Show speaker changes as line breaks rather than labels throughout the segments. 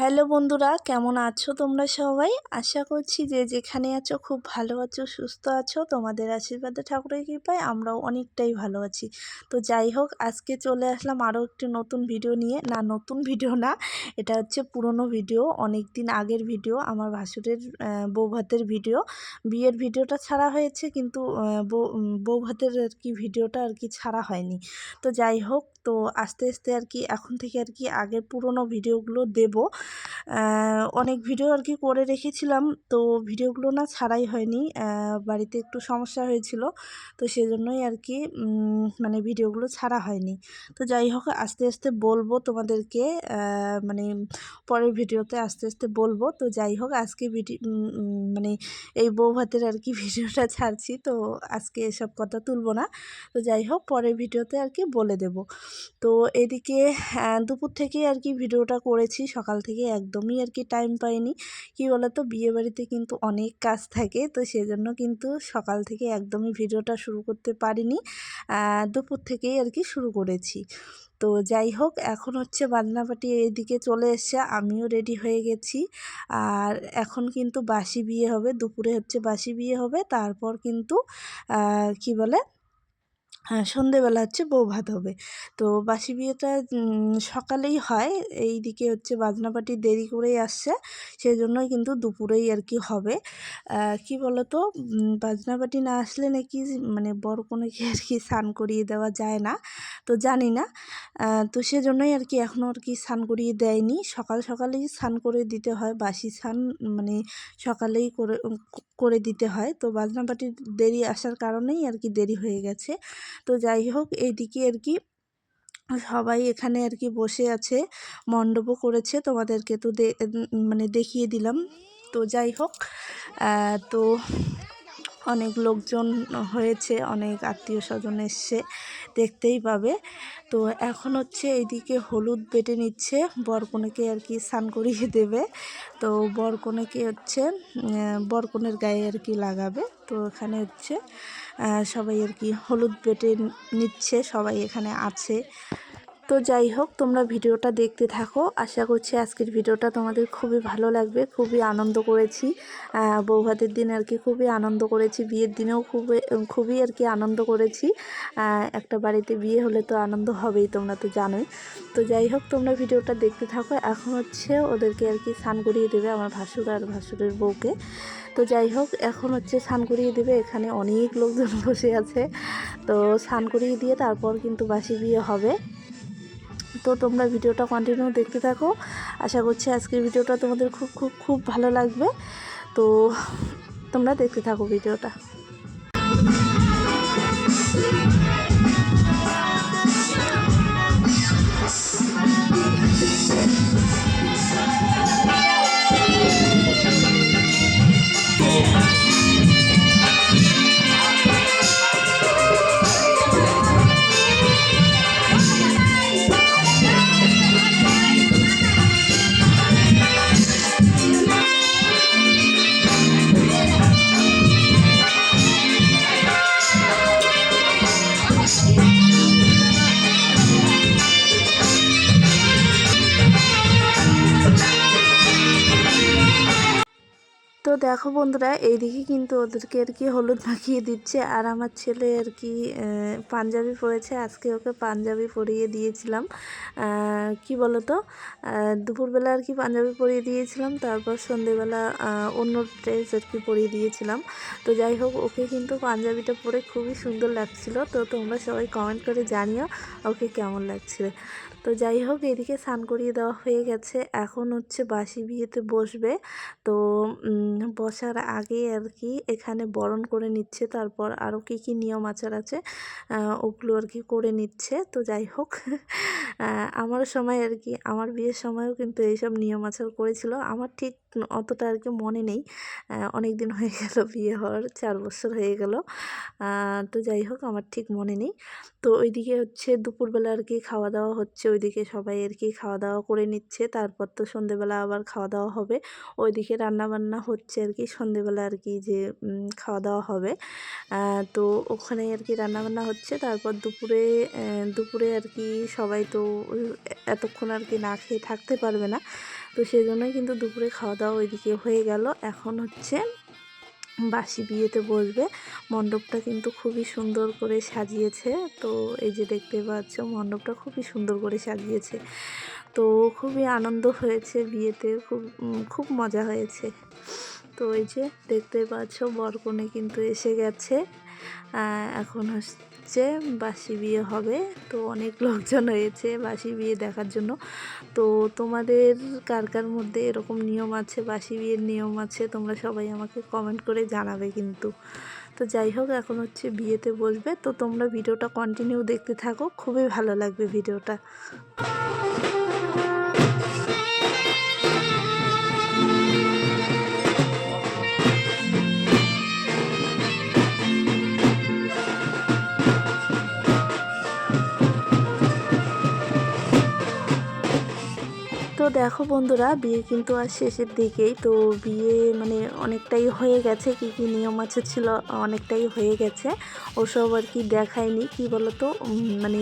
Hello বন্ধুরা, কেমন আছো তোমরা সবাই? আশা করছি যে যেখানে আছো খুব ভালো আছো, সুস্থ আছো। তোমাদের আশীর্বাদে, ঠাকুরের কৃপায় আমরাও অনেকটাই ভালো আছি। তো যাই হোক, আজকে চলে আসলাম আরও একটি নতুন ভিডিও নিয়ে। না, নতুন ভিডিও না, এটা হচ্ছে পুরনো ভিডিও অনেক দিন আগের ভিডিও, আমার ভাসুরের বউ ভাতের ভিডিও। বিয়ের ভিডিওটা ছাড়া হয়েছে, কিন্তু বউ ভাতের আর কি ভিডিওটা আর কি ছাড়া হয়নি। তো যাই হোক তো আস্তে আস্তে আর কি এখন থেকে আর কি আগের পুরনো ভিডিওগুলো দেব। অনেক ভিডিও আর কি করে রেখেছিলাম, তো ভিডিওগুলো না ছাড়াই হয়নি। বাড়িতে একটু সমস্যা হয়েছিল, তো সেজন্যই আর কি মানে ভিডিওগুলো ছাড়া হয়নি। তো যাই হোক, আস্তে আস্তে বলব তোমাদেরকে মানে পরের ভিডিওতে আস্তে আস্তে বলব। তো যাই হোক, আজকে ভিডিও মানে এই বউ ভাতের আর কি ভিডিওটা ছাড়ছি, তো আজকে এসব কথা তুলবো না। তো যাই হোক, পরের ভিডিওতে আর কি বলে দেব। তো এদিকে দুপুর থেকেই আর কি ভিডিওটা করেছি। সকাল থেকে একদমই আর কি টাইম পাইনি। কি বলতো? বিয়ে বাড়িতে কিন্তু অনেক কাজ থাকে। তো সেজন্য কিন্তু সকাল থেকে একদমই ভিডিওটা শুরু করতে পারিনি। দুপুর থেকেই আর কি শুরু করেছি। তো যাই হোক, এখন হচ্ছে বাজনাপাটি এদিকে চলে এসছে। আমিও রেডি হয়ে গেছি। আর এখন কিন্তু বাসি বিয়ে হবে। দুপুরে হচ্ছে বাসি বিয়ে হবে। তারপর কিন্তু কি বলে? হ্যাঁ সন্ধেবেলা হচ্ছে বউ ভাত হবে। তো বাসি বিয়েটা সকালেই হয়। এই দিকে হচ্ছে বাজনাপাটি দেরি করেই আসছে সেই জন্যই কিন্তু দুপুরেই আর কি হবে। কি বলতো? বাজনাপাটি না আসলে নাকি মানে বড় কোনোকে আর কি স্নান করিয়ে দেওয়া যায় না, তো জানি না। তো সেজন্যই আর কি এখনও আর কি স্নান করিয়ে দেয়নি। সকাল সকালেই স্নান করে দিতে হয়, বাসি স্নান মানে সকালেই করে করে দিতে হয়। তো বাজনাপাটির দেরি আসার কারণেই আর কি দেরি হয়ে গেছে। তো যাই হোক, এইদিকে আর কি সবাই এখানে আর কি বসে আছে, মণ্ডপও করেছে, তোমাদেরকে তো মানে দেখিয়ে দিলাম। তো যাই হোক তো অনেক লোকজন হয়েছে, অনেক আত্মীয় স্বজন এসছে, দেখতেই পাবে। তো এখন হচ্ছে এইদিকে হলুদ বেটে নিচ্ছে, বরকনেকে আর কি স্নান করিয়ে দেবে। তো বরকনেকে হচ্ছে বরকনের গায়ে আর কি লাগাবে। তো এখানে হচ্ছে সবাই আর কি হলুদ বেটে নিচ্ছে, সবাই এখানে আছে। তো যাই হোক, তোমরা ভিডিওটা দেখতে থাকো। আশা করছি আজকের ভিডিওটা তোমাদের খুবই ভালো লাগবে, খুবই আনন্দ করেছি। বৌভাতের দিন আর কি খুবই আনন্দ করেছি, বিয়ের দিনেও খুবই খুবই আর কি আনন্দ করেছি। একটা বাড়িতে বিয়ে হলে তো আনন্দ হবেই, তোমরা তো জানোই। তো যাই হোক, তোমরা ভিডিওটা দেখতে থাকো। এখন হচ্ছে ওদেরকে আর কি স্নান করিয়ে দেবে আমার ভাসুর আর ভাসুরের বউকে। তো যাই হোক, এখন হচ্ছে স্নান করিয়ে দেবে। এখানে অনেক লোকজন বসে আছে। তো স্নান করিয়ে দিয়ে তারপর কিন্তু বাসি বিয়ে হবে। তো তোমরা ভিডিওটা কন্টিনিউ দেখতে থাকো। আশা করছি আজকের ভিডিওটা তোমাদের খুব খুব খুব ভালো লাগবে। তো তোমরা দেখতে থাকো ভিডিওটা। দেখো বন্ধুরা, এইদিকে কিন্তু ওদেরকে আর কি হলুদ মাখিয়ে দিচ্ছে, আর আমার ছেলে আর কি পাঞ্জাবি পরেছে। আজকে ওকে পাঞ্জাবি পরিয়ে দিয়েছিলাম। কি বলতো? দুপুরবেলা আর কি পাঞ্জাবি পরিয়ে দিয়েছিলাম, তারপর সন্ধেবেলা অন্য ড্রেস আর কি পরিয়ে দিয়েছিলাম। তো যাই হোক, ওকে কিন্তু পাঞ্জাবিটা পরে খুবই সুন্দর লাগছিল। তো তোমরা সবাই কমেন্ট করে জানিও ওকে কেমন লাগছিল। তো যাই হোক, এদিকে স্নান করিয়ে দেওয়া হয়ে গেছে। এখন হচ্ছে বাসি বিয়েতে বসবে। তো বসার আগে আর কি এখানে বরণ করে নিচ্ছে, তারপর আরও কি কি নিয়ম আচার আছে ওগুলো আর কি করে নিচ্ছে। তো যাই হোক আমার সময় আর কি আমার বিয়ের সময়ও কিন্তু এইসব নিয়ম আচার করেছিল। আমার ঠিক অতটা আর কি মনে নেই। অনেক দিন হয়ে গেল বিয়ে হওয়ার, চার বছর হয়ে গেল। তো যাই হোক, আমার ঠিক মনে নেই। তো ওইদিকে হচ্ছে দুপুরবেলা আর কি খাওয়া দাওয়া হচ্ছে, ওইদিকে সবাই আর কি খাওয়া দাওয়া করে নিচ্ছে। তারপর তো সন্ধেবেলা আবার খাওয়া দাওয়া হবে। ওইদিকে রান্নাবান্না হচ্ছে আর কি, সন্ধেবেলা আর কি যে খাওয়া দাওয়া হবে। তো ওখানে আর কি রান্নাবান্না হচ্ছে। তারপর দুপুরে দুপুরে আর কি সবাই তো এতক্ষণ আর কি না খেয়ে থাকতে পারবে না। তো সেই জন্যই কিন্তু দুপুরে খাওয়া দাওয়া ওইদিকে হয়ে গেল। এখন হচ্ছে বাসি বিয়েতে বসবে। মণ্ডপটা কিন্তু খুবই সুন্দর করে সাজিয়েছে। তো এই যে দেখতে পাচ্ছ, মণ্ডপটা খুবই সুন্দর করে সাজিয়েছে। তো খুবই আনন্দ হয়েছে বিয়েতে, খুব খুব মজা হয়েছে। তো এই যে দেখতে পাচ্ছ, বরকনে কিন্তু এসে গেছে। এখন হচ্ছে বাসি বিয়ে হবে। তো অনেক লোকজন হয়েছে বাসি বিয়ে দেখার জন্য। তো তোমাদের কার কার মধ্যে এরকম নিয়ম আছে, বাসি বিয়ের নিয়ম আছে, তোমরা সবাই আমাকে কমেন্ট করে জানাবে কিন্তু। তো যাই হোক, এখন হচ্ছে বিয়েতে বসবে। তো তোমরা ভিডিওটা কন্টিনিউ দেখতে থাকো। খুবই ভালো লাগবে ভিডিওটা। দেখো বন্ধুরা, বিয়ে কিন্তু আর শেষের দিকেই। তো বিয়ে মানে অনেকটাই হয়ে গেছে, কি কি নিয়ম আছে ছিল অনেকটাই হয়ে গেছে। ওসব আর কি দেখায়নি, কি বলতো? মানে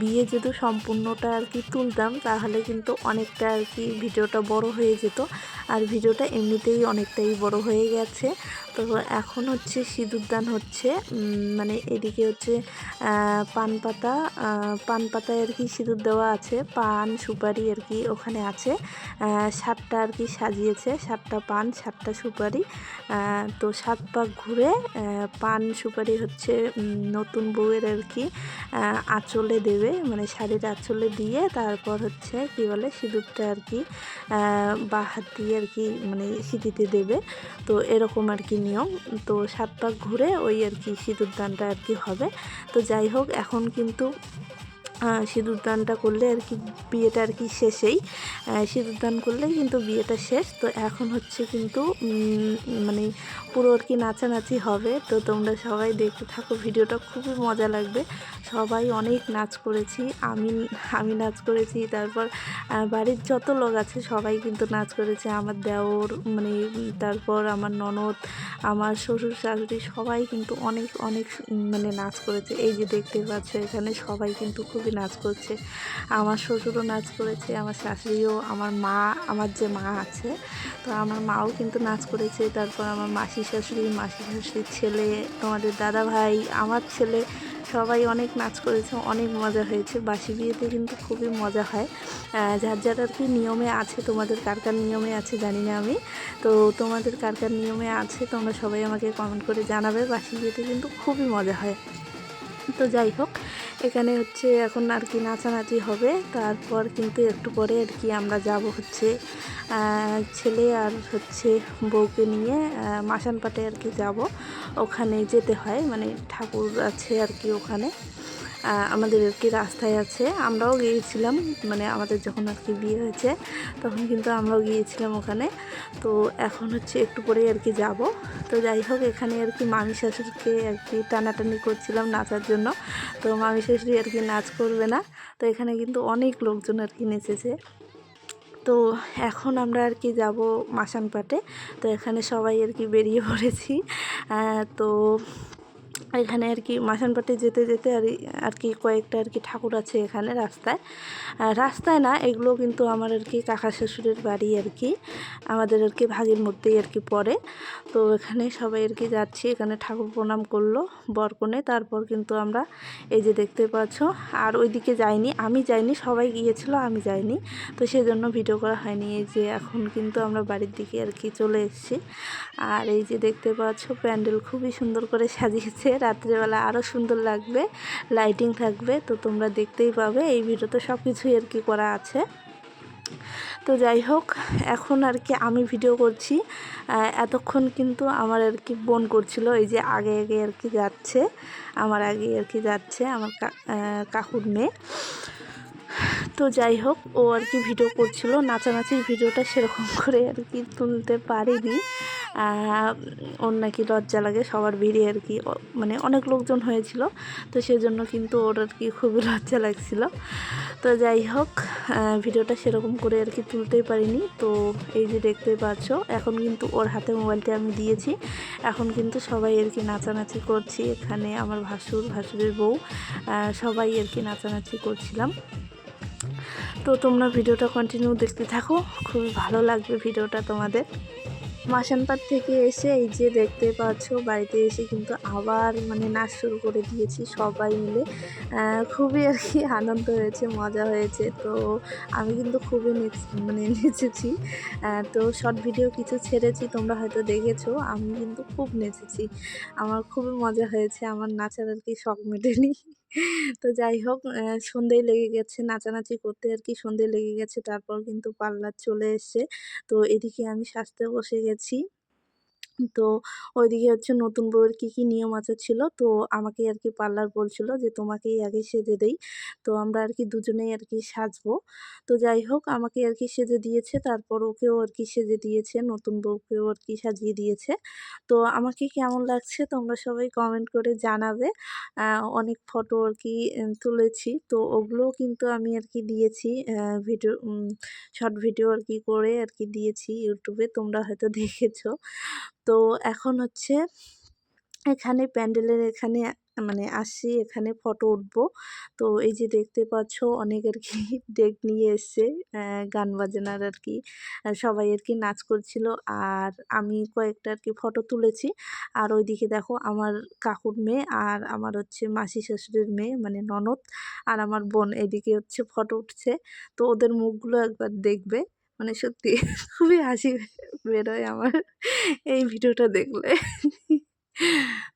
বিয়ে যদি সম্পূর্ণটা আর কি তুলতাম, তাহলে কিন্তু অনেকটা আর কি ভিডিওটা বড় হয়ে যেত। আর ভিডিওটা এমনিতেই অনেকটাই বড় হয়ে গেছে। তো এখন হচ্ছে সিঁদুরদান হচ্ছে। মানে এদিকে হচ্ছে পান পাতা পান পাতায় আর কি সিঁদুর দেওয়া আছে। পান, সুপারি আর কি ওখানে আছে। সাতটা আর কি সাজিয়েছে। সাতটা পান সাতটা সুপারি। তো সাত পাক ঘুরে পান সুপারি হচ্ছে নতুন বউয়ের আর কি আঁচলে দেবে। মানে শাড়ির আঁচলে দিয়ে তারপর হচ্ছে কি বলে, সিঁদুরটা আর কি বা হাত দিয়ে আর কি মানে সিঁথিতে দেবে। তো এরকম আর কি নিয়ম। তো সাত পাক ঘুরে ওই আর কি সিঁদুর দানটা আর কি হবে। তো যাই হোক, এখন কিন্তু সিঁদুর দানটা করলে আর কি বিয়েটা আর কি শেষেই। সিঁদুর দান করলেই কিন্তু বিয়েটা শেষ। তো এখন হচ্ছে কিন্তু মানে পুরো আর কি নাচানাচি হবে। তো তোমরা সবাই দেখতে থাকো, ভিডিওটা খুবই মজা লাগবে। সবাই অনেক নাচ করেছি, আমি আমি নাচ করেছি, তারপর বাড়ির যত লোক আছে সবাই কিন্তু নাচ করেছে। আমার দেওর মানে তারপর আমার ননদ, আমার শ্বশুর, শাশুড়ি সবাই কিন্তু অনেক অনেক মানে নাচ করেছে। এই যে দেখতে পাচ্ছ এখানে সবাই কিন্তু খুবই নাচ করছে। আমার শ্বশুরও নাচ করেছে, আমার শাশুড়িও আমার মা, আমার যে মা আছে, তো আমার মাও কিন্তু নাচ করেছে। তারপর আমার মাসি শাশুড়ি, মাসি শাশুড়ির ছেলে, তোমাদের দাদা ভাই, আমার ছেলে, সবাই অনেক নাচ করেছে, অনেক মজা হয়েছে। বাসি বিয়েতে কিন্তু খুবই মজা হয়। যার যার আর কি নিয়মে আছে, তোমাদের কার কার নিয়মে আছে জানি না আমি। তো তোমাদের কার কার নিয়মে আছে, তোমরা সবাই আমাকে কমেন্ট করে জানাবে। বাসি বিয়েতে কিন্তু খুবই মজা হয়। তো যাই হোক এখানে হচ্ছে এখন আর কি নাচানাচি হবে। তারপর কিন্তু একটু পরে আর কি আমরা যাব হচ্ছে ছেলে আর হচ্ছে বউকে নিয়ে মাসানপাটে আর কি যাব। ওখানে যেতে হয় মানে ঠাকুর আছে আর কি ওখানে। আমাদের কি রাস্তায় আছে। আমরাও গিয়েছিলাম মানে আমাদের যখন আর কি বিয়ে হয়েছে, তখন কিন্তু আমরাও গিয়েছিলাম ওখানে। তো এখন হচ্ছে একটু পরেই আর কি যাব। তো যাই হোক, এখানে আর কি মামি শাশুড়িকে আর কি টানাটানি করছিলাম নাচার জন্য। তো মামি শাশুড়ি আর কি নাচ করবে না। তো এখানে কিন্তু অনেক লোকজন আর কি নেচেছে। তো এখন আমরা আর কি যাব মাসান পাটে তো এখানে সবাই আর কি বেরিয়ে পড়েছি। তো এখানে আর কি মাসানপাটে যেতে যেতে আর আর কি কয়েকটা আর কি ঠাকুর আছে এখানে রাস্তায়। রাস্তায় না, এগুলো কিন্তু আমার আর কি কাকা শ্বশুরের বাড়ি আর কি। আমাদের আর কি ভাগের মধ্যেই আর কি পড়ে। তো এখানে সবাই আর কি যাচ্ছি, এখানে ঠাকুর প্রণাম করল বরকনে। তারপর কিন্তু আমরা এই যে দেখতে পাচ্ছ, আর ওইদিকে যাইনি, আমি যাইনি, সবাই গিয়েছিল, আমি যাইনি। তো সেজন্য ভিডিও করা হয়নি, এই যে এখন কিন্তু আমরা বাড়ির দিকে আর কি চলে এসেছি। আর এই যে দেখতে পাচ্ছ, প্যান্ডেল খুবই সুন্দর করে সাজিয়েছে। রাত্রেবেলা আরও সুন্দর লাগবে লাইটিং থাকবে, তো তোমরা দেখতেই পাবে। এই ভিডিওতে সব কিছুই আর কি করা আছে। তো যাই হোক, এখন আর কি আমি ভিডিও করছি। এতক্ষণ কিন্তু আমার আর কি বোন করছিল, এই যে আগে আগে আর কি যাচ্ছে। আমার আগে আর কি যাচ্ছে, আমার কাকুর মেয়ে। তো যাই হোক, ও আর কি ভিডিও করছিল। নাচানাচির ভিডিওটা সেরকম করে আর কি তুলতে পারিনি। ওর নাকি লজ্জা লাগে, সবার ভিড়ে আর কি। মানে অনেক লোকজন হয়েছিল, তো সেজন্য কিন্তু ওর আর কি খুবই লজ্জা লাগছিল। তো যাই হোক ভিডিওটা সেরকম করে আর কি তুলতেই পারিনি। তো এই যে দেখতে পাচ্ছ, এখন কিন্তু ওর হাতে মোবাইলটা আমি দিয়েছি। এখন কিন্তু সবাই আর কি নাচানাচি করছি। এখানে আমার ভাসুর, ভাসুরের বউ সবাই আর কি নাচানাচি করছিলাম। তো তোমরা ভিডিওটা কন্টিনিউ দেখতে থাকো। খুবই ভালো লাগবে ভিডিওটা তোমাদের। মাসানপাট থেকে এসে এই যে দেখতে পাচ্ছ, বাড়িতে এসে কিন্তু আবার মানে নাচ শুরু করে দিয়েছি সবাই মিলে। খুবই আর কি আনন্দ হয়েছে, মজা হয়েছে। তো আমি কিন্তু খুবই মানে নেচেছি। তো শর্ট ভিডিও কিছু ছেড়েছি, তোমরা হয়তো দেখেছ, আমি কিন্তু খুব নেচেছি। আমার খুবই মজা হয়েছে, আমার নাচার আর কি শখ মেটেনি। তো যাই হোক সন্ধেই লেগে গেছে, নাচানাচি করতে আর কি সন্ধে লেগে গেছে, তারপর কিন্তু পার্লার চলে এসছে। তো এদিকে আমি সাজতে বসে গেছি। তো ওইদিকে হচ্ছে নতুন বউয়ের কী কী নিয়ম আচার ছিল, তো আমাকে আর কি পার্লার বলছিল যে তোমাকেই আগে সেজে দেই। তো আমরা আর কি দুজনেই আর কি সাজবো। তো যাই হোক, আমাকে আর কি সেজে দিয়েছে, তারপর ওকেও আর কি সেজে দিয়েছে, নতুন বউকেও আর কি সাজিয়ে দিয়েছে। তো আমাকে কেমন লাগছে তোমরা সবাই কমেন্ট করে জানাবে। অনেক ফটো আর কি তুলেছি। তো ওগুলোও কিন্তু আমি আর কি দিয়েছি ভিডিও শর্ট ভিডিও আর কি করে আর কি দিয়েছি ইউটিউবে তোমরা হয়তো দেখেছ। তো এখন হচ্ছে এখানে প্যান্ডেলের এখানে মানে আসি, এখানে ফটো উঠবো। তো এই যে দেখতে পাচ্ছ অনেক আর কি ডেক নিয়ে এসছে গান বাজনার আর কি। সবাই আর কি নাচ করছিল আর আমি কয়েকটা আর কি ফটো তুলেছি। আর ওইদিকে দেখো আমার কাকুর মেয়ে আর আমার হচ্ছে মাসি শ্বশুরের মেয়ে মানে ননদ আর আমার বোন এদিকে হচ্ছে ফটো উঠছে। তো ওদের মুখগুলো একবার দেখবে। মানে সত্যি খুবই হাসি বেরোয় আমার এই ভিডিওটা দেখলে।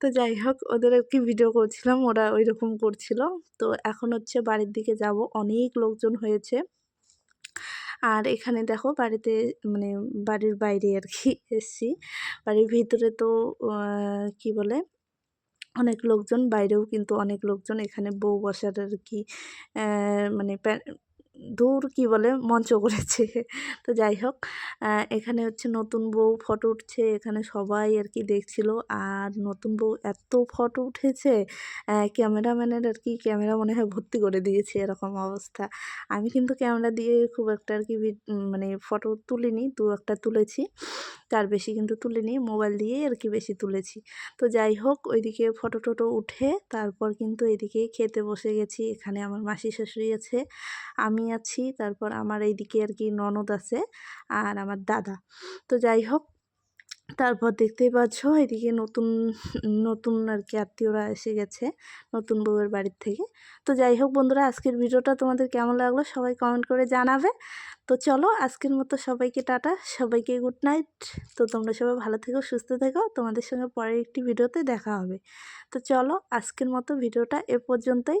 তো যাই হোক, ওদের আর কি ভিডিও করছিলাম, ওরা ওই রকম করছিল। তো এখন হচ্ছে বাড়ির দিকে যাব, অনেক লোকজন হয়েছে। আর এখানে দেখো বাড়িতে মানে বাড়ির বাইরে আর কি এসছি। বাড়ির ভিতরে তো কি বলে, অনেক লোকজন, বাইরেও কিন্তু অনেক লোকজন। এখানে বউ বসার আর কি মানে দূর কি বলে মঞ্চ করেছে। তো যাই হোক এখানে হচ্ছে নতুন বউ ফটো উঠছে, এখানে সবাই আর কি দেখছিল। আর নতুন বউ এত ফটো উঠেছে ক্যামেরাম্যানের আর কি ক্যামেরা মনে হয় ভর্তি করে দিয়েছে এরকম অবস্থা। আমি কিন্তু ক্যামেরা দিয়ে খুব একটা আর কি মানে ফটো তুলিনি, দু একটা তুলেছি। তার বেশি কিন্তু তুলিনি, মোবাইল দিয়েই আর কি বেশি তুলেছি। তো যাই হোক, ওইদিকে ফটো টটো উঠে তারপর কিন্তু এদিকে খেতে বসে গেছি। এখানে আমার মাসি শাশুড়ি আছে। আমি আছি। তারপর আমার এইদিকে আর কি ননদ আছে আর আমার দাদা। তো যাই হোক, তারপর দেখতেই পাচ্ছ এদিকে নতুন নতুন আর কি আত্মীয়রা এসে গেছে নতুন বউয়ের বাড়ির থেকে। তো যাই হোক বন্ধুরা, আজকের ভিডিওটা তোমাদের কেমন লাগল সবাই কমেন্ট করে জানাবে। তো চলো, আজকের মতো সবাইকে টাটা, সবাইকে গুড নাইট তো তোমরা সবাই ভালো থেকো, সুস্থ থেকো। তোমাদের সঙ্গে পরের একটি ভিডিওতে দেখা হবে। তো চলো, আজকের মতো ভিডিওটা এ পর্যন্তই।